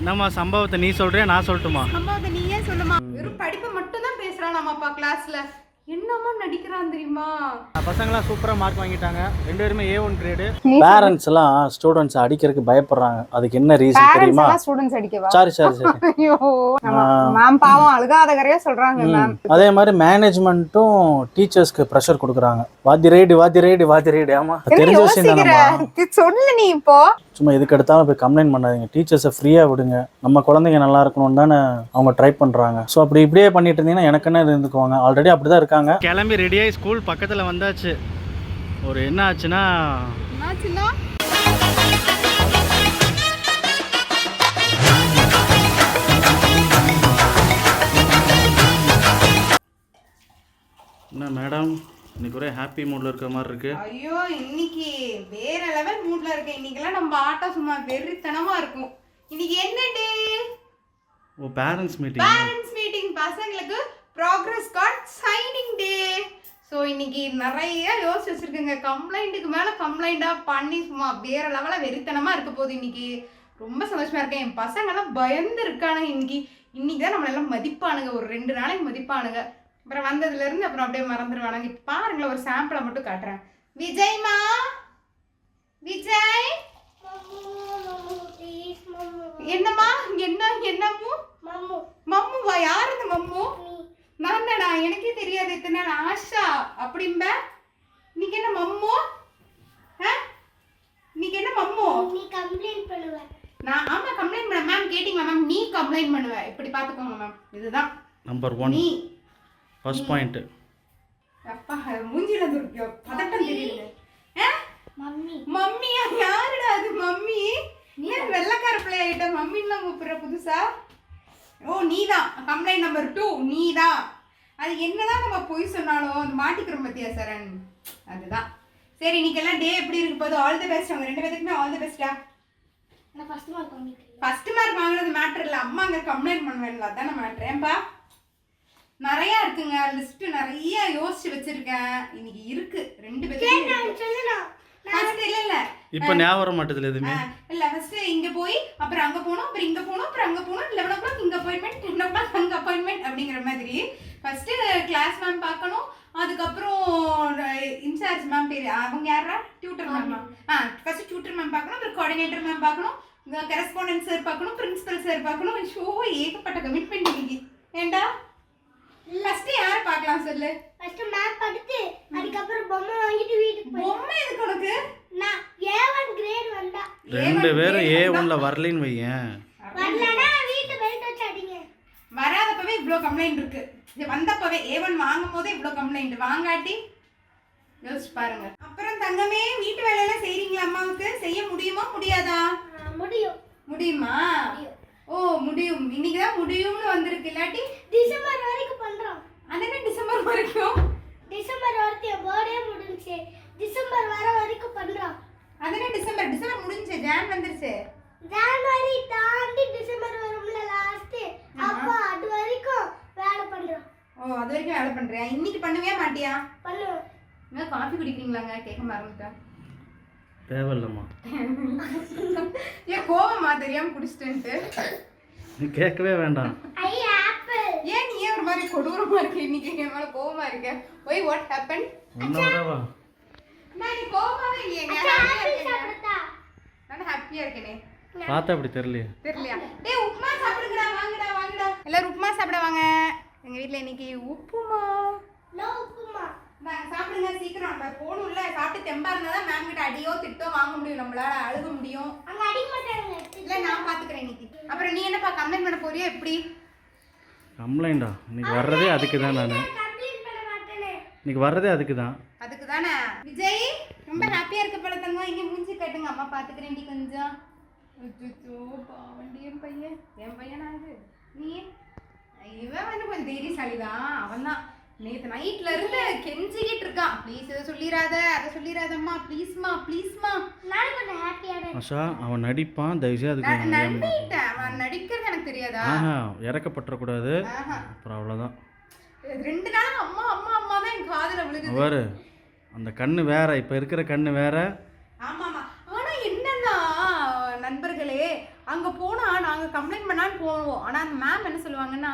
என்னம்மா சம்பவத்தை நீ சொல்றியா நான் சொல்லட்டுமா? அம்மா அதை நீயே சொல்லுமா. வெறும் படிப்பை மட்டும் தான் பேசுறான் நம்மப்பா கிளாஸ்ல என்னமா நடிக்கிறான் தெரியுமா? பசங்களாம் சூப்பராக மார்க் வாங்கிட்டாங்க. ரெண்டு பேருமே ஏ ஒன் கிரேடு பேரண்ட்ஸ் எல்லாம் ஸ்டூடெண்ட்ஸ் அடிக்கிறதுக்கு பயப்படுறாங்க. அதுக்கு என்ன ரீசன் தெரியுமா? ஸ்டூடெண்ட்ஸ் அடிக்கவா? சரி சரி சரி ஐயோ மேம் பாவம் அழுகாத கரையா சொல்றாங்க மேம் அதே மாதிரி மேனேஜ்மெண்ட்டும் டீச்சர்ஸ்க்கு ப்ரெஷர் கொடுக்குறாங்க. வாத்தி ரைடு வாத்தி ரைடு வாத்தி ரைடு ஆமா தெரிஞ்ச விஷயம் தானம்மா. சொல்லு நீ இப்போ. சும்மா எதுக்கு எடுத்தாலும் போய் கம்ப்ளைண்ட் பண்ணாதீங்க. டீச்சர்ஸை ஃப்ரீயாக விடுங்க. நம்ம குழந்தைங்க நல்லா இருக்கணும்னு தானே அவங்க ட்ரை பண்ணுறாங்க ஸோ அப்படி இப்படியே பண்ணிட்டு இருந்தீங்கன்னா எனக்கு என்ன இருந்துக்குவாங்க? ஆல்ரெடி அப்படி தான் இருக்காங்க. கிளம்பி ரெடியாகி ஸ்கூல் பக்கத்தில் வந்தாச்சு. ஒரு என்ன ஆச்சுன்னா என்ன மேடம் இன்னைக்கு ஒரே ஹாப்பி மூடில் இருக்கிற மாதிரி இருக்கு. ஐயோ இன்னைக்கு வேற லெவல் மூட்ல இருக்கேன். இன்னைக்கெல்லாம் நம்ம ஆட்டம் சும்மா வெறித்தனமா இருக்கும். இன்னைக்கு என்ன day oh parents meeting parents meeting பசங்களுக்கு progress card signing day so இன்னைக்கு நிறைய யோசிச்சு வச்சிருக்கேங்க. கம்ப்ளைண்ட்டுக்கு மேலே கம்ப்ளைண்ட்டாக பண்ணி சும்மா வேற லெவலில் வெறித்தனமாக இருக்க போகுது இன்னைக்கு. ரொம்ப சந்தோஷமா இருக்கேன். என் பசங்கெல்லாம் பயந்து இருக்கானுங்க இன்னைக்கு. இன்னைக்கு தான் நம்மள எல்லாம் மதிப்பானுங்க. ஒரு ரெண்டு நாளைக்கு மதிப்பானுங்க. அப்புறம் வந்ததுல இருந்து அப்புறம் அப்படியே மறந்துடுவானுங்க இப்போ பாருங்களேன் ஒரு சாம்பிளை மட்டும் காட்டுறேன். விஜய்மா? விஜய்? என்னம்மா? என்ன என்னமோ மம்முவா? யார் இந்த மம்மு? நான் தானா எனக்கே தெரியாது. இத்தனை நாள் ஆஷா அப்படிம்ப? நீங்க என்ன மம்மு? நீங்க என்ன மம்மு? நீ கம்ப்ளைண்ட் பண்ணுவ நான் ஆமா கம்ப்ளைண்ட் பண்ண மேம் கேட்டிங்களா மேம் நீ கம்ப்ளைண்ட் பண்ணுவ. இப்படி பாத்துக்கோங்க மேம் இதுதான். நம்பர் ஒன் நீ ஃபர்ஸ்ட் பாயிண்ட்டு அப்பா மூஞ்சில ஒரு பதட்டம் தெரியுது. ஆ? மம்மி. மம்மியா யாருடா அது மம்மி? ஏன் வெள்ளக்கார பிள்ளை ஆயிட்ட மம்மின்லாம் கூப்பிடுற புதுசா? ஓ நீதான் கம்ப்ளைண்ட் நம்பர் டூ நீதான் அது என்னதான் நம்ம பொய் சொன்னாலும் அது மாட்டிக்கிறோம் பத்தியா சரண்? அதுதான். சரி இன்னைக்கெல்லாம் டே எப்படி இருக்கு போது ஆல் தி பெஸ்ட் அவங்க ரெண்டு பேத்துக்குமே ஆல் தி பெஸ்டா ஃபர்ஸ்ட் மார்க் வாங்கிட்டேன். ஃபர்ஸ்ட் மார்க் வாங்குறது மேட்டர் இல்லை. அம்மா அங்கே கம்ப்ளைண்ட் பண்ணுவேன்ல. அதானே மேட்ரு ஏன்பா? நிறைய இருக்குங்க. லிஸ்ட் நிறைய யோசிச்சு வச்சிருக்கேன். இன்னைக்கு இருக்கு. ரெண்டு பேரும் இப்போ ஞாபகம் மாட்டேதுல எதுவுமே. இல்ல ஃபர்ஸ்ட் இங்க போய் அப்புறம் அங்க போனோம் அப்புறம் இங்க போனோம் அப்புறம் அங்க போனோம் லெவன் ஓ கிளாக் இங்க அப்பாயின்மெண்ட் டென் ஓ கிளாக் அங்க அப்பாயின்மெண்ட் அப்படிங்கிற மாதிரி. ஃபர்ஸ்ட் கிளாஸ் மேம் பார்க்கணும். அதுக்கப்புறம் இன்சார்ஜ் மேம் பேர். அவங்க யாரா டியூட்டர் மேம் ஆ ஃபர்ஸ்ட் டியூட்டர் மேம் பார்க்கணும் அப்புறம் கோஆர்டினேட்டர் மேம் பார்க்கணும் கரஸ்பாண்டன்ட் சார் பார்க்கணும் பிரின்சிபல் சார் பார்க்கணும். ஷோ ஏகப்பட்ட கமிட்மெண்ட் இன்னைக்கு. ஏண்டா? ஃபர்ஸ்ட் யாரை பார்க்கலாம் சொல்லு? ஃபர்ஸ்ட் மேப் படித்து அதுக்கப்புறம் பொம்மை வாங்கிட்டு வீட்டுக்கு போய். பொம்மை எதுக்கு உனக்கு? நான் ஏவன் கிரேட் வந்தா. ரெண்டு பேரும் ஏ ஒன்ல வரலைன்னு வையேன். வரலனா வீட்டு பெல்ட் வச்சு அடிங்க வராதப்பவே இவ்வளோ கம்ப்ளைண்ட் இருக்கு. இது வந்தப்பவே ஏவன் வாங்கும் போதே இவ்வளோ கம்ப்ளைண்ட் வாங்காட்டி யோசிச்சு பாருங்க. அப்புறம் தங்கமே வீட்டு வேலையெல்லாம் செய்றீங்களா அம்மாவுக்கு? செய்ய முடியுமா முடியாதா? முடியும். முடியுமா? ஓ முடியும். இன்னைக்கு தான் முடியும்னு வந்திருக்கு. இல்லாட்டி டிசம்பர் வரைக்கும் பண்றோம் அது என்ன டிசம்பர் வரைக்கும். டிசம்பர் வரைக்கும் என் பர்த்டே முடிஞ்சுச்சு. டிசம்பர் வர வரைக்கும் பண்றோம். அது என்ன டிசம்பர் டிசம்பர் முடிஞ்சு ஜான் வந்துருச்சு. ஜனவரி தாண்டி டிசம்பர் வரும்ல லாஸ்ட் அப்போ அது வரைக்கும் வேலை பண்றோம். ஓ அது வரைக்கும் வேலை பண்றியா? இன்னைக்கு பண்ணுவியா மாட்டியா? பண்ணுவோம். என்ன காஃபி குடிக்கிறீங்களாங்க? கேட்க மறந்துட்டேன் தேவையில்லம்மா. ஏன் கோவமா தெரியாம குடிச்சிட்டேன்ட்டு. நீ கேட்கவே வேண்டாம் ஐ ஆப்பிள் ஏன் நீ ஏன் ஒரு மாதிரி கொடூரமா இருக்கு. இன்னைக்கு என் மேல கோவமா இருக்க. ஒய் வாட் ஹேப்பன் ஒன்றை விடவா நான் நீ கோவமாவே சாப்பிட்டா நான் ஹாப்பியா இருக்கேனே. பார்த்தா அப்படி தெரியலையே. தெரியலையா? டேய் உப்புமா சாப்பிடுங்கடா வாங்கடா வாங்கடா. எல்லாரும் உப்புமா சாப்பிட வாங்க. எங்க வீட்ல இன்னைக்கு உப்புமா. நோ உப்புமா. நாங்க சாப்பிடுங்க சீக்கிரம். நம்ம போகணும்ல சாப்பிட்டு தெம்பா இருந்தா தான் மேம் கிட்ட அடியோ திட்டோ வாங்க முடியும். நம்மளால அழுக முடியும். அங்க அடிக்க மாட்டாங்க. இல்ல நான் பாத்துக்கிறேன் இன்னைக்கு. அப்புறம் நீ என்னப்பா கம்ப்ளைண்ட் பண்ண போறியா எப்படி? கம்ப்ளைண்டா? இன்னைக்கு வர்றதே அதுக்கு தான் நான் இன்னைக்கு வர்றதே அதுக்கு தான் அதுக்கு தானே விஜய் ரொம்ப ஹாப்பியா இருக்க போல தங்கம். இங்க மூஞ்சி கட்டுங்க. அம்மா பாத்துக்கிறேன்டி கொஞ்சம். அச்சோ பாவண்டி என் பையன். என் பையனா இது? நீ? இவன் வந்து கொஞ்சம் தைரியசாலிதான். அவன் தான் நேத்து நைட்ல இருந்து கெஞ்சிக்கிட்டு இருக்கான். ப்ளீஸ் இதை சொல்லிடாத அதை சொல்லிடாதம்மா ப்ளீஸ்மா ப்ளீஸ்மா நானும் கொஞ்சம் ஹாப்பியான ஆஷா அவன் நடிப்பான் தயவுசெய்து அதுக்கு நம்பிட்டேன் அவன் நடிக்கிறது எனக்கு தெரியாதா? ஆஹா இறக்கப்பட்டுறக்கூடாது. அப்புறம் அவ்வளோதான் ரெண்டு நாள் அம்மா அம்மா அம்மா தான் என் காதுல விழுகுது. அவர் அந்த கண்ணு வேற இப்போ இருக்கிற கண்ணு வேற. ஆமாமா ஆனா என்னன்னா நண்பர்களே அங்கே போனால் நாங்கள் கம்ப்ளைண்ட் பண்ணாலும் போவோம். ஆனால் அந்த மேம் என்ன சொல்லுவாங்கன்னா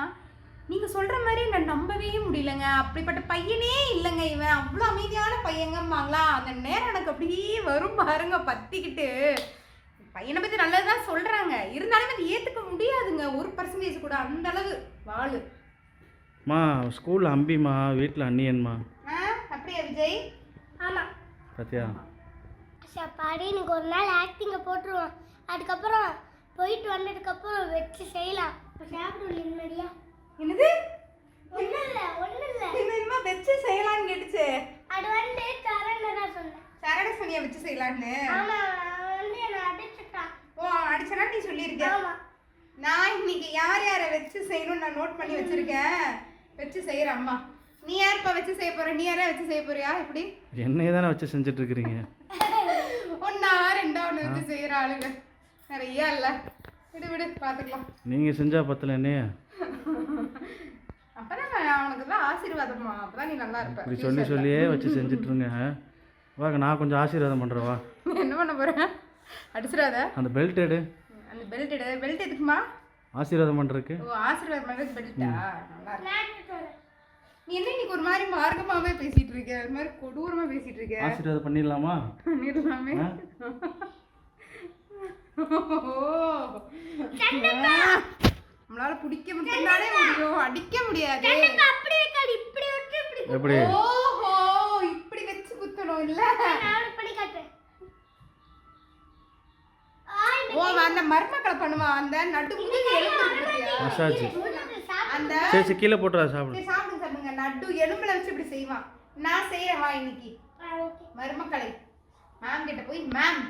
நீங்கள் சொல்கிற மாதிரி நான் நம்பவே முடியலங்க. அப்படிப்பட்ட பையனே இல்லைங்க இவன். அவ்வளோ அமைதியான பையங்கம்பாங்களா? அந்த நேரம் எனக்கு அப்படியே வரும் பாருங்க பத்திக்கிட்டு. பையனை பற்றி நல்லது தான் சொல்கிறாங்க இருந்தாலும் அது ஏற்றுக்க முடியாதுங்க. ஒரு பர்சன்டேஜ் கூட அந்த அளவு வாழு மா ஸ்கூலில் அம்பிமா வீட்டில் அண்ணியன்மா. ஆ அப்படியா விஜய்? ஆமாம் பார்த்தியா சாப்பாடு எனக்கு ஒரு நாள் ஆக்டிங்கை போட்டுருவோம். அதுக்கப்புறம் போயிட்டு வந்ததுக்கப்புறம் வச்சு செய்யலாம். சாப்பிடுவோம் நிம்மதியா என்னது? ஒன்றும் இல்லை ஒன்றும் இல்லை என்ன வச்சு செய்யலாம்னு கேட்டுச்சு. அது வந்து தரேன்னு தான் சொன்னேன். சனியை வச்சு வந்து என்னை அடிச்சுட்டான். ஓ அடிச்சனா நீ சொல்லியிருக்க ஆமாம் நான் இன்னைக்கு யார் யாரை வச்சு செய்யணும்னு நான் நோட் பண்ணி வச்சிருக்கேன். வச்சு செய்யறேன் அம்மா. நீ யாருப்பா வச்சு செய்ய போற? நீ யாரா வச்சு செய்ய போறியா? எப்படி? என்னையே தானே வச்சு செஞ்சுட்ருக்கிறீங்க? ஒன்னா ரெண்டா ஒன்று வச்சு செய்யற ஆளுங்க. நிறைய இல்ல. விடு விடு பாத்துக்கலாம். நீங்கள் செஞ்சால் பத்தல என்னைய. அப்பதான் அவனுக்கு தான் ஆசீர்வாதமா அப்பதான் நீ நல்லா இருப்ப. இப்படி சொல்லி சொல்லியே வச்சு செஞ்சிட்ருங்க வாங்க நான் கொஞ்சம் ஆசீர்வாதம் பண்ணுறேன் வா. என்ன பண்ண போற? அடிச்சிடாத. அந்த பெல்ட் எடு. அந்த பெல்ட் எடு. பெல்ட் எதுக்குமா? ஆசீர்வாதம் பண்ணுறதுக்கு ஓ ஆசீர்வாதம் பண்ணுறது பெல்ட்டா நல்லா இருக்கு. விளையாட்டு சொன்னேன் நீ என்ன இன்னைக்கு ஒரு மாதிரி மார்க்கமாவே பேசிட்டு இருக்க ஒரு மாதிரி கொடூரமா பேசிட்டு இருக்க ஆசீர்வாதம் பண்ணிடலாமா? பண்ணிடலாமே. ஆ? நம்மளால பிடிக்க மட்டும்தானே முடியும் அடிக்க முடியாது. இப்படி விட்டு இப்படி எப்படி? ஓஹோ இப்படி வச்சு குத்தணும் இல்ல? நான் காட்டுறேன். ஓ அந்த மர்மக்களை பண்ணுவான் அந்த நடு முதுகு எலும்பு? மசாஜ். அந்த சரி சரி கீழே போட்டுறா சாப்பிடு. சாப்பிடுங்க சாப்பிடுங்க. நடு எலும்புல வச்சு இப்படி செய்வான் நான் செய்யறேன் வா இன்னைக்கு. மருமக்களை மேம் கிட்ட போய் மேம்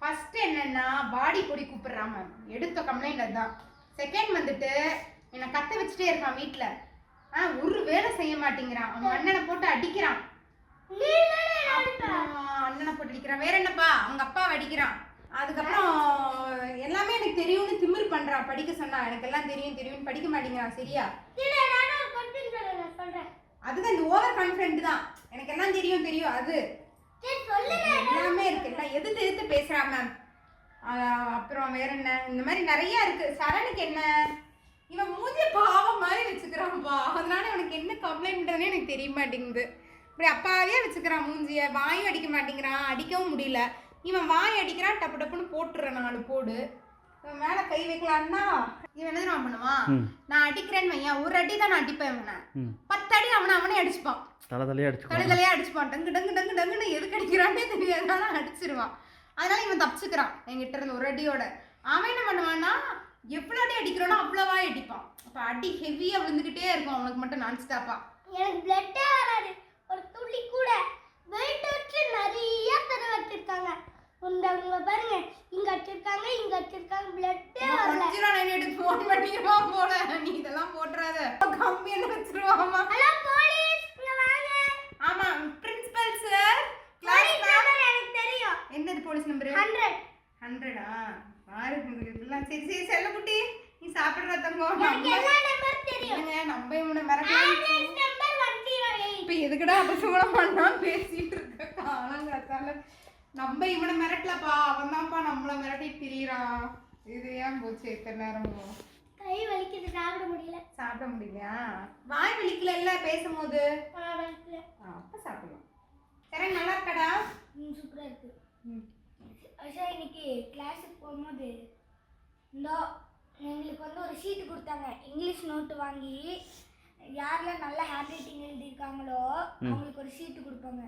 ஃபர்ஸ்ட் என்னன்னா பாடி பொடி கூப்பிடுறான் மேம் எடுத்த கம்ப்ளைண்ட் அதுதான். செகண்ட் வந்துட்டு என்னை கத்த வச்சுட்டே இருக்கான் வீட்டில் ஆ ஒரு வேலை செய்ய மாட்டேங்கிறான். அவன் அண்ணனை போட்டு அடிக்கிறான். அண்ணனை போட்டு அடிக்கிறான். வேற என்னப்பா? அவங்க அப்பாவை அடிக்கிறான். அதுக்கப்புறம் எல்லாமே எனக்கு தெரியும்னு திமிர் பண்றான் படிக்க சொன்னா எனக்கு எல்லாம் தெரியும் தெரியும்னு படிக்க மாட்டேங்கிறான் சரியா? அதுதான் இந்த ஓவர் கான்ஃபிடென்ட் தான். எனக்கு எல்லாம் தெரியும் தெரியும். அது. எல்லாமே இருக்கு. எல்லாம் எதிர்த்து எதிர்த்து பேசுறா மேம் அப்புறம் வேற என்ன? இந்த மாதிரி நிறைய இருக்கு. சரணுக்கு என்ன? இவன் மூஞ்சி பாவம் மாதிரி வச்சுக்கிறான்ப்பா அதனால உனக்கு என்ன கம்ப்ளைண்ட்னே எனக்கு தெரிய மாட்டேங்குது. இப்படி அப்பாவே வச்சுக்கிறான் மூஞ்சிய. வாயும் அடிக்க மாட்டேங்கிறான். அடிக்கவும் முடியல. இவன் வாய் அடிக்கிறான். டப்பு டப்புன்னு போட்டுறேன் நாலு போடு. இவன் மேல கை வைக்கலான்னா இவன் என்ன நான் பண்ணுவான் நான் அடிக்கிறேன்னு வையன். ஒரு அடி தான் நான் அடிப்பேன் இவனை. பத்து அடி அவனை அவனே அடிச்சுப்பான். தலை தலையே அடிச்சுக்கோ கழுதலையே அடிச்சுப்பான். டங்கு டங்கு டங்கு டங்குன்னு எதுக்கு அடிக்கிறானே தெரியாது. அடிச்சிருவான். அதனால இவன் தப்பிச்சுக்கிறான். என்கிட்ட இருந்து ஒரு அடியோட. அவன் என்ன பண்ணுவான்னா எவ்வளோ அடி அடிக்கிறானோ அவ்வளோவா அடிப்பான். அப்போ அடி ஹெவியாக விழுந்துக்கிட்டே இருக்கும். அவனுக்கு மட்டும் நான் ஸ்டாப்பா எனக்கு பிளட்டே வராது. ஒரு துளி கூட வெயிட் வச்சு நிறைய தடவை வச்சிருக்காங்க. இங்க பாருங்க இங்க வச்சிருக்காங்க இங்க வச்சிருக்காங்க. பிளட்டே வரல. எடுத்து ஃபோன் பண்ணிடுவான் போல. நீ இதெல்லாம் போட்டுறாத. கம்மி என்ன வச்சிருவாமா? ஹலோ போலீஸ் இங்க வாங்க. ஆமா பிரின்சிபல் சார் எனக்கு தெரியும். என்னது போலீஸ் நம்பர் 100 ஹண்ட்ரடா பாரு இதெல்லாம் சரி சரி செல்லக்குட்டி நீ சாப்பிடுற தங்கம் எனக்கு எல்லா நம்பர் தெரியும்? இல்லைங்க, நம்ம இவனை மிரட்டலாம் நம்பர் 108 இப்ப எதுக்குடா அபசகுணம் பண்ணா பேசிட்டு இருக்க? காலங்காத்தால நம்ம இவனை மிரட்டலப்பா. அவன் தான்ப்பா நம்மள மிரட்டி திரியிறான். இது ஏன் போச்சு இத்தனை நேரமும் கை வலிக்குது சாப்பிட முடியல. சாப்பிட முடியலையா? வாய் வலிக்கல இல்ல பேசும்போது? அப்ப சாப்பிடலாம். சரி நல்லா இருக்கடா ம் சூப்பரா இருக்கு ம். அஷா இன்னைக்கு கிளாஸுக்கு போகும்போது இந்தோ எங்களுக்கு வந்து ஒரு ஷீட்டு கொடுத்தாங்க. இங்கிலீஷ் நோட்டு வாங்கி யாரெல்லாம் நல்ல ஹேண்ட் ரைட்டிங் எழுதியிருக்காங்களோ அவங்களுக்கு ஒரு ஷீட்டு கொடுப்பாங்க.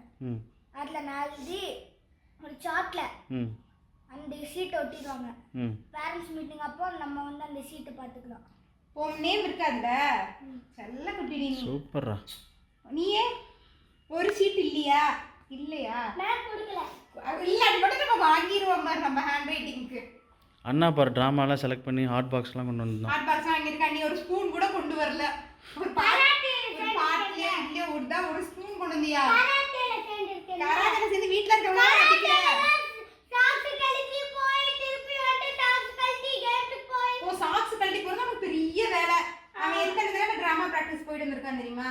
அதில் நான் எழுதி ஒரு சார்ட்டில் ம். அந்த ஷீட்டை ஒட்டிடுவாங்க. பேரண்ட்ஸ் மீட்டிங் அப்போ நம்ம வந்து அந்த ஷீட்டை பார்த்துக்கலாம். உன் நேம் இருக்காதுல செல்ல குட்டிடி நீ. சூப்பர்ரா. நீயே ஒரு சீட் இல்லையா? இல்லையா? மேம் கொடுக்கல. அது இல்ல அது மட்டும் நம்ம வாங்கிடுவோம் மாதிரி நம்ம ஹேண்ட் ரைட்டிங்க்கு அண்ணா பாரு ட்ராமாலாம் செலக்ட் பண்ணி ஹாட் பாக்ஸ்லாம் கொண்டு வந்தோம் ஹாட் பாக்ஸ் வாங்கியிருக்கா நீ ஒரு ஸ்பூன் கூட கொண்டு வரல. ஒரு பாட்டி ஒரு பாட்டிலே இல்ல ஒரு தான் ஒரு ஸ்பூன் கொண்டு வந்தியா? யாராவது சேர்ந்து வீட்ல இருக்கவங்க அடிக்கல சாக்ஸ் கழட்டி போய் திருப்பி வந்து சாக்ஸ் கழட்டி கேட்டு போய் ஓ சாக்ஸ் கழட்டி போறது நமக்கு பெரிய வேலை அவன் எத்தனை தடவை டிராமா பிராக்டிஸ் போயிட்டு வந்திருக்கான் தெரியுமா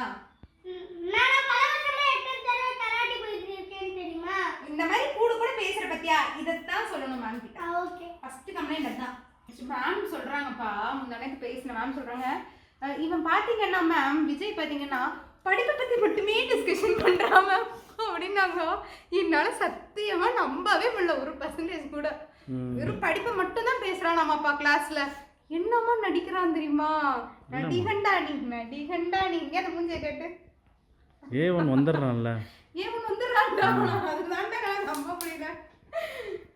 நான் பல வருஷமா எத்தனை தடவை கராட்டி போயிட்டு இருக்கேன்னு தெரியுமா இந்த மாதிரி கூட கூட பேசுற பத்தியா இதைத்தான் சொல்லணும் மேம் அதுதான் சொல்றாங்கப்பா முந்தானத்து பேசின மேம் சொல்றாங்க. அஹ் இவன் பாத்தீங்கன்னா மேம் விஜய் பாத்தீங்கன்னா படிப்பை பத்தி மட்டுமே டிஸ்கஷன் பண்றான் மேம் அப்படின்னாங்க. என்னால சத்தியமா நம்பவே முடியல. ஒரு பர்சன்டேஜ் கூட. வெறும் படிப்பை மட்டும் தான் பேசுறான் நம்மப்பா கிளாஸ்ல என்னம்மா நடிக்கிறான் தெரியுமா? நடிகண்டா நீ? நடிகண்டா நீ? இங்க அந்த மூஞ்சிய கேட்டு. ஏ ஒன் வந்துடுறான்ல. ஏன் ஒன்று வந்துடுறான்டா. அதுதான்டா நான் நம்ப முடியல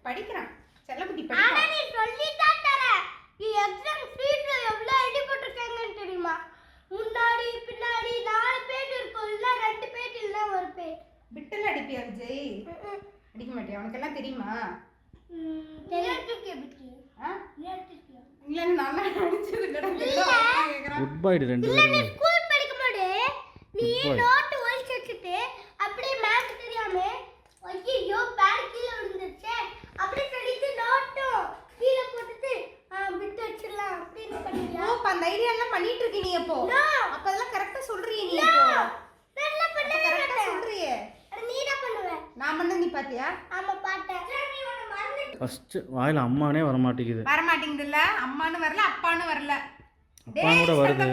படிக்கிறான். செல்லக்குட்டி ஆனா படிக்கிறான் நீ சொல்லித்தான் தர நீ எக்ஸாம் ஸ்பீட்ல எவ்வளவு அடி போட்டிருக்காங்கன்னு தெரியுமா? முன்னாடி பின்னாடி நாலு பேஜ் இருக்கும். இல்ல ரெண்டு பேஜ் இல்ல ஒரு பேஜ் விட்டல அடிப்பியா விஜய் அடிக்க மாட்டியா? உனக்கெல்லாம் தெரியுமா? தெரியும். குட் பை ரெண்டு பேரும். ஸ்கூல் படிக்கும்போது நீ Good boy. நோட்டு ஒழிச்சு வச்சுட்டு அப்படியே மேம் தெரியாம ஐயோ பேக் கீழே விழுந்துருச்சே அப்படி சொல்லிட்டு நோட்டும் கீழே போட்டுட்டு ஆ, விட்டு வச்சிடலாம் அப்படின்னு ஓ பண்ணுவியா அப்ப அந்த ஐடியா எல்லாம் பண்ணிட்டு இருக்க நீ அப்போ No. அப்ப அதெல்லாம் கரெக்டா சொல்றியே நீ No. இப்போ நல்லா பண்ணவே கரெக்டா மாட்டேன் சொல்றியே அது நீ என்ன பண்ணுவ நான் பண்ண நீ பாத்தியா ஆமா பாட்டேன் நீ ஒண்ணு மறந்துட்ட ஃபஸ்ட்டு வாயில் அம்மானே வர மாட்டேங்குது வர மாட்டேங்குதுல்ல அம்மான்னு வரல. அப்பான்னு வரல அப்பா கூட வருது.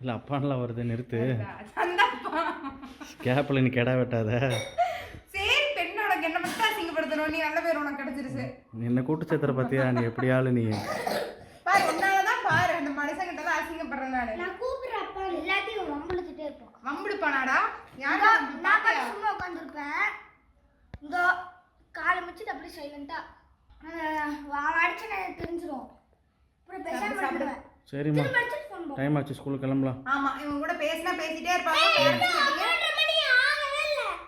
இல்லை அப்பான்லாம் வருது நிறுத்து. கேப்பில் நீ கெடா வெட்டாத. சரி பெண் உனக்கு என்ன மட்டும் அசிங்கப்படுத்தணும். நீ நல்ல பேர் உனக்கு கிடைச்சிருச்சு. என்னை கூட்டு சேர்த்துற பார்த்தியா நீ எப்படி ஆளு நீ. பாரு உன்னாலதான் பாரு அந்த மனுஷங்கிட்ட தான் அசிங்கப்படுறேன் நானு. நான் கூப்பிடுறேன் அப்பா எல்லாத்தையும் வம்பளுத்துட்டே இருப்போம் வம்பிடுப்பானாடா யாரா நான் சும்மா உட்காந்துருப்பேன். இந்த காலை முடிச்சுட்டு அப்படியே சைலண்டா சரிம்மா. டைம் ஆச்சு ஸ்கூலுக்கு கிளம்பலாம். ஆமா இவங்க கூட பேசினா பேசிட்டே இருப்பாங்க.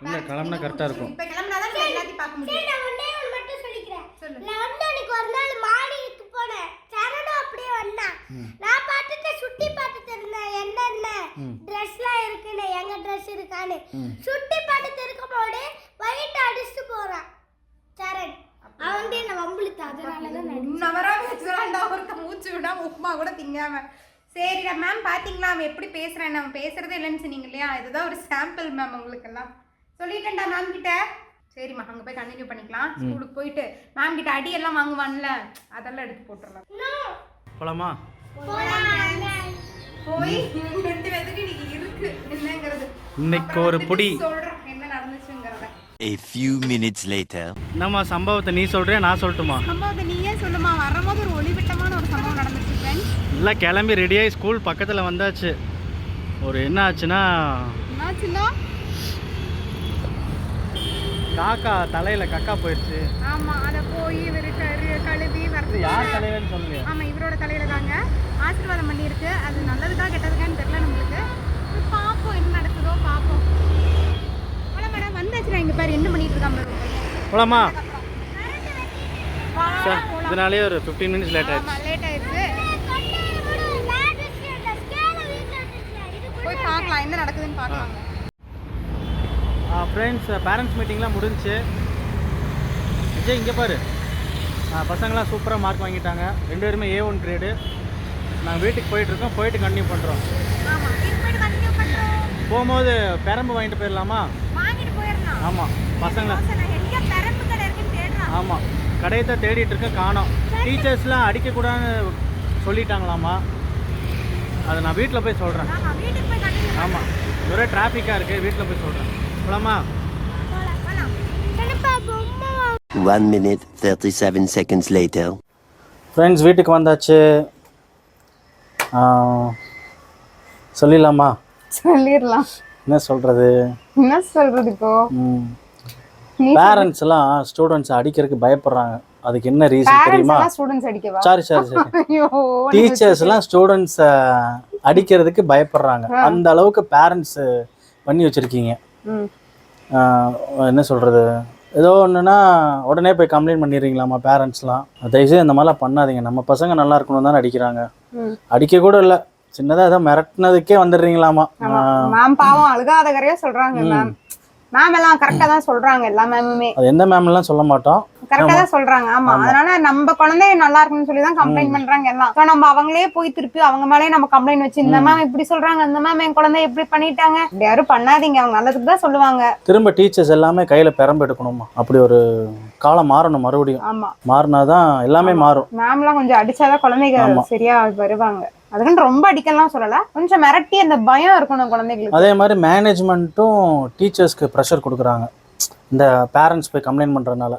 இல்லை. கிளம்புனா கரெக்டாக இருக்கும். இப்ப கிளம்புனாதான் நீ எல்லாத்தையும் பார்க்க முடியும். நான் ஒண்ணே ஒன்று மட்டும் சொல்லிக்கிறேன். சொல்லு. நான் வந்து அன்னைக்கு ஒரு நாள் மாடிக்கு போனேன். சரணும் அப்படியே வந்தான். நான் பார்த்துட்டு சுட்டி பார்த்துட்டு இருந்தேன் என்னென்ன. ட்ரெஸ்லாம் இருக்குன்னு. எங்க ட்ரெஸ் இருக்கான்னு. சுட்டி பார்த்துட்டு இருக்கும்போது வயிற்று அடிச்சுட்டு போறான் சரண் அவன் வந்து என்ன வம்பிழுத்தான் நான் உன்னவரா பேசுறான்டா. ஒருத்த மூச்சு விடாம உப்புமா கூட திங்காம. சரிடா மேம் பாத்தீங்களா? அவன் எப்படி பேசுறான் அவன் பேசுறதே இல்லைன்னு சொன்னீங்க இல்லையா? இதுதான் ஒரு சாம்பிள் மேம் உங்களுக்கெல்லாம். சொல்லிட்டேன்டா மேம் கிட்ட. சரிம்மா அங்க போய் கண்டினியூ பண்ணிக்கலாம். ஸ்கூலுக்கு போயிட்டு மேம் கிட்ட அடி எல்லாம் வாங்குவான்ல அதெல்லாம் எடுத்து போட்டுடலாம் போலாமா? போய் ரெண்டு பேத்துக்கு இன்னைக்கு இருக்கு. என்னங்கிறது. இன்னைக்கு ஒரு புடி. சொல்றேன் என்ன நடந்துச்சுங்கிறத. A few minutes later. என்னம்மா சம்பவத்தை நீ சொல்கிறியா நான் சொல்லட்டுமா? சம்பவத்தை நீயே சொல்லுமா வரும்போது ஒரு ஒளிவிட்டமான ஒரு சம்பவம் நடந்துச்சு இல்லை கிளம்பி ரெடியாகி ஸ்கூல் பக்கத்தில் வந்தாச்சு. ஒரு என்ன ஆச்சுன்னா காக்கா தலையில் கக்கா போயிடுச்சு ஆமா அத போய் இவரு கழுவி வரது யார் தலையிலன்னு சொல்லலையா ஆமா இவரோட தலையில தாங்க. ஆசீர்வாதம் பண்ணியிருக்கு. அது நல்லதுக்கா கெட்டதுக்கான்னு தெரியல நம்மளுக்கு. போய் பார்ப்போம் என்ன நடக்குதோ பார்ப்போம் ஆனா மேடம் வந்தாச்சுடா இங்க பாரு என்ன பண்ணிட்டு பையன். போலாமா. இதனாலே ஒரு ஃபிஃப்டீன் மினிட்ஸ் லேட் ஆமா லேட் ஆயிடுச்சு. பார்க்கலாம் என்ன நடக்குதுன்னு பார்க்கலாம் ஃப்ரெண்ட்ஸ் பேரண்ட்ஸ் மீட்டிங்லாம் முடிஞ்சுச்சு விஜய் இங்கே பாரு. பசங்களாம் சூப்பராக மார்க் வாங்கிட்டாங்க. ரெண்டு பேருமே ஏ ஒன் கிரேடு நாங்கள் வீட்டுக்கு போயிட்டுருக்கோம் போயிட்டு கண்டினியூ பண்ணுறோம் போகும்போது பெரம்பு வாங்கிட்டு போயிடலாமா? ஆமாம் பசங்களை. எங்க பெரம்பு கடை இருக்குன்னு தேடுறான் ஆமாம் கடையை தான் தேடிட்டு இருக்கேன் காணோம். டீச்சர்ஸ்லாம் அடிக்கக்கூடாதுன்னு சொல்லிட்டாங்களாமா? அதை நான் வீட்டில் போய் சொல்கிறேன் ஆமாம் ஒரே டிராஃபிக்காக இருக்குது வீட்டில் போய் சொல்கிறேன் போலாமா? One minute, 37 seconds later. Friends வீட்டுக்கு வந்தாச்சு. சொல்லிடலாமா? சொல்லிடலாம். என்ன சொல்கிறது என்ன சொல்றது இப்போ? பேரண்ட்ஸ் எல்லாம் ஸ்டூடெண்ட்ஸ் அடிக்கிறதுக்கு பயப்படுறாங்க. அதுக்கு என்ன ரீசன் தெரியுமா? ஸ்டூடெண்ட்ஸ் அடிக்கவா? சாரி சாரி சாரி ஐயோ டீச்சர்ஸ் எல்லாம் ஸ்டூடெண்ட்ஸ் அடிக்கிறதுக்கு பயப்படுறாங்க. அந்த அளவுக்கு பேரண்ட்ஸ் பண்ணி வச்சிருக்கீங்க. என்ன சொல்றது? ஏதோ ஒன்றுனா உடனே போய் கம்ப்ளைண்ட் பண்ணிடுறீங்களாமா பேரண்ட்ஸ்லாம் தயவுசெய்து இந்த மாதிரிலாம் பண்ணாதீங்க. நம்ம பசங்க நல்லா இருக்கணும் தானே அடிக்கிறாங்க. அடிக்க கூட இல்லை. சின்னதாக ஏதோ மிரட்டினதுக்கே வந்துடுறீங்களாமா மேம் பாவம் அழுகாத கரையா சொல்றாங்க மேம். மேம் எல்லாம் கரெக்டா தான் சொல்றாங்க எல்லா மேமுமே அது எந்த மேம்லாம் சொல்ல மாட்டோம். கரெக்டா தான் சொல்றாங்க. ஆமா. அதனால நம்ம குழந்தை நல்லா இருக்குன்னு சொல்லி தான் கம்ப்ளைண்ட் பண்றாங்க எல்லாம். So, நம்ம அவங்களே போய் திருப்பி அவங்க மேலே நம்ம கம்ப்ளைண்ட் வச்சு இந்த மேம் இப்படி சொல்றாங்க இந்த மேம் என் குழந்தை இப்படி பண்ணிட்டாங்க. இப்படி யாரும் பண்ணாதீங்க. அவங்க நல்லதுக்கு தான் சொல்லுவாங்க. திரும்ப டீச்சர்ஸ் எல்லாமே கையில் பெரம்பு எடுக்கணுமா? அப்படி ஒரு காலம் மாறணும் மறுபடியும். ஆமா. மாறினாதான் எல்லாமே மாறும். மேம்லாம் கொஞ்சம் அடிச்சாதான் குழந்தைங்க. சரியா வருவாங்க. அதுக்குன்னு ரொம்ப அடிக்கலாம் சொல்லல. கொஞ்சம் மிரட்டி அந்த பயம் இருக்கணும் குழந்தைகளுக்கு. அதே மாதிரி மேனேஜ்மெண்ட்டும் டீச்சர்ஸ்க்கு ப்ரெஷர் கொடுக்குறாங்க. இந்த பேரண்ட்ஸ் போய் கம்ப்ளைண்ட் பண்ணுறதுனால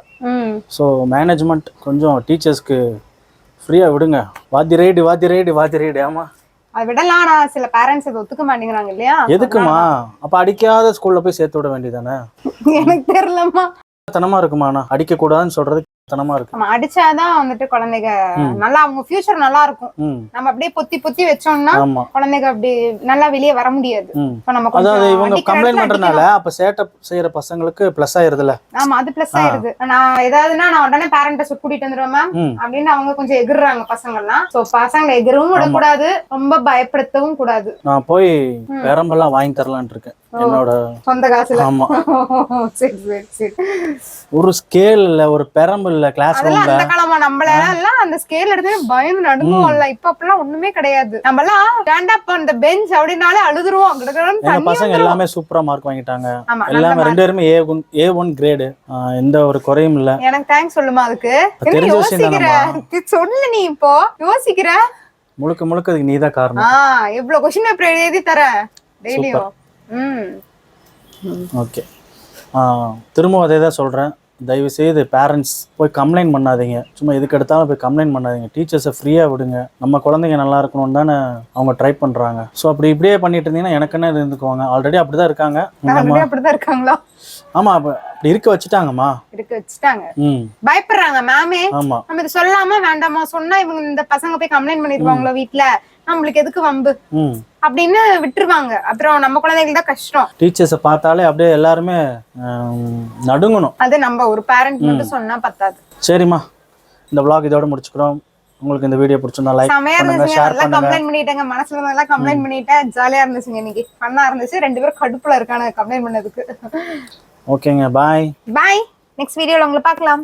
ஸோ மேனேஜ்மெண்ட் கொஞ்சம் டீச்சர்ஸ்க்கு ஃப்ரீயாக விடுங்க. வாத்தி ரைடு வாத்தி ரைடு வாத்தி ரைடு ஆமாம் அதை விடலாம் ஆனா சில பேரண்ட்ஸ் அதை ஒத்துக்க மாட்டேங்கிறாங்க இல்லையா? எதுக்குமா? அப்போ அடிக்காத ஸ்கூலில் போய் சேர்த்து விட வேண்டியதானே எனக்கு தெரியலம்மா. தனமாக இருக்குமாண்ணா அடிக்கக்கூடாதுன்னு சொல்கிறது தனமா இருக்கு. அடிச்சாதான் வந்துட்டு குழந்தைங்க. நல்லா அவங்க ஃபியூச்சர் நல்லா இருக்கும் நம்ம அப்படியே பொத்தி பொத்தி வச்சோம்னா குழந்தைங்க அப்படி நல்லா வெளியே வர முடியாது. அதாவது இவங்க கம்ப்ளைண்ட் பண்றதுனால அப்ப சேட்டை செய்யற பசங்களுக்கு ப்ளஸ் ஆயிருதுல. ஆமா அது பிளஸ். ஆயிருது. நான் ஏதாவதுன்னா நான் உடனே பேரண்ட கூட்டிட்டு வந்துருவேன் மேம் அப்படின்னு அவங்க கொஞ்சம் எகுறாங்க பசங்க எல்லாம் சோ பசங்களை எகிறவும் விடக்கூடாது ரொம்ப பயப்படுத்தவும் கூடாது. நான் போய் பெரம்பெல்லாம் வாங்கி தரலான்ட்டு இருக்கேன். என்னோட சொந்த காசுல. ஆமா. சரி சரி சரி. ஒரு ஸ்கேல் இல்ல ஒரு பெரம்பு இல்ல கிளாஸ் ரூம்ல அந்த காலமா நம்மள எல்லாம் அந்த ஸ்கேல் எடுத்து பயந்து நடுங்குவோம்ல. இப்ப அப்படிலாம் ஒண்ணுமே கிடையாது. நம்ம எல்லாம் ஸ்டாண்ட் அப் அந்த பெஞ்ச் அப்படின்னாலே அழுதுருவோம். எங்க பசங்க எல்லாமே சூப்பரா மார்க் வாங்கிட்டாங்க. எல்லாமே. ரெண்டு பேருமே A one A one grade எந்த ஒரு குறையும் இல்ல. எனக்கு தேங்க்ஸ் சொல்லுமா அதுக்கு? யோசிக்கிற? சொல்லு நீ இப்போ. யோசிக்கிற? முழுக்க முழுக்க அதுக்கு நீதான் காரணம். இவ்வளவு கொஸ்டின் பேப்பர் எழுதி தரேன். டெய்லியும். ஓகே திரும்ப அதே தான் சொல்கிறேன் தயவு செய்து பேரண்ட்ஸ் போய் கம்ப்ளைண்ட் பண்ணாதீங்க. சும்மா எதுக்கு எடுத்தாலும் போய் கம்ப்ளைண்ட் பண்ணாதீங்க. டீச்சர்ஸை ஃப்ரீயாக விடுங்க. நம்ம குழந்தைங்க நல்லா இருக்கணும்னு தானே அவங்க ட்ரை பண்ணுறாங்க ஸோ அப்படி இப்படியே பண்ணிட்டு இருந்தீங்கன்னா எனக்கு என்ன இருந்துக்குவாங்க? ஆல்ரெடி அப்படி தான் இருக்காங்க அப்படிதான் இருக்காங்களா? அப்போ அப்படி இருக்க வச்சுட்டாங்கம்மா. இருக்க வச்சுட்டாங்க. பயப்படுறாங்க மேமே. ஆமாம் நம்ம இது சொல்லாம வேண்டாமா? சொன்னா இவங்க இந்த பசங்க போய் கம்ப்ளைண்ட் பண்ணிருவாங்களோ வீட்ல? நம்மளுக்கு எதுக்கு வம்பு? அப்படின்னு விட்டுருவாங்க. அப்புறம் நம்ம குழந்தைங்களுக்கு தான் கஷ்டம். டீச்சர்ஸை பார்த்தாலே அப்படியே எல்லாருமே நடுங்கணும். அது நம்ம ஒரு பேரண்ட் மட்டும் சொன்னா பத்தாது. சரிம்மா. இந்த vlog இதோட முடிச்சுக்கிறோம். உங்களுக்கு இந்த வீடியோ பிடிச்சிருந்தா லைக் பண்ணுங்க ஷேர் பண்ணுங்க. கம்ப்ளைண்ட் பண்ணிட்டேங்க. மனசுல இருந்தெல்லாம் கம்ப்ளைண்ட் பண்ணிட்டேன். ஜாலியா இருந்துச்சுங்க இன்னைக்கு. ஃபன்னா இருந்துச்சு. ரெண்டு பேரும் கடுப்புல இருக்கானு கம்ப்ளைண்ட் பண்ணதுக்கு. ஓகேங்க பாய் பாய் நெக்ஸ்ட் வீடியோல உங்களை பார்க்கலாம்.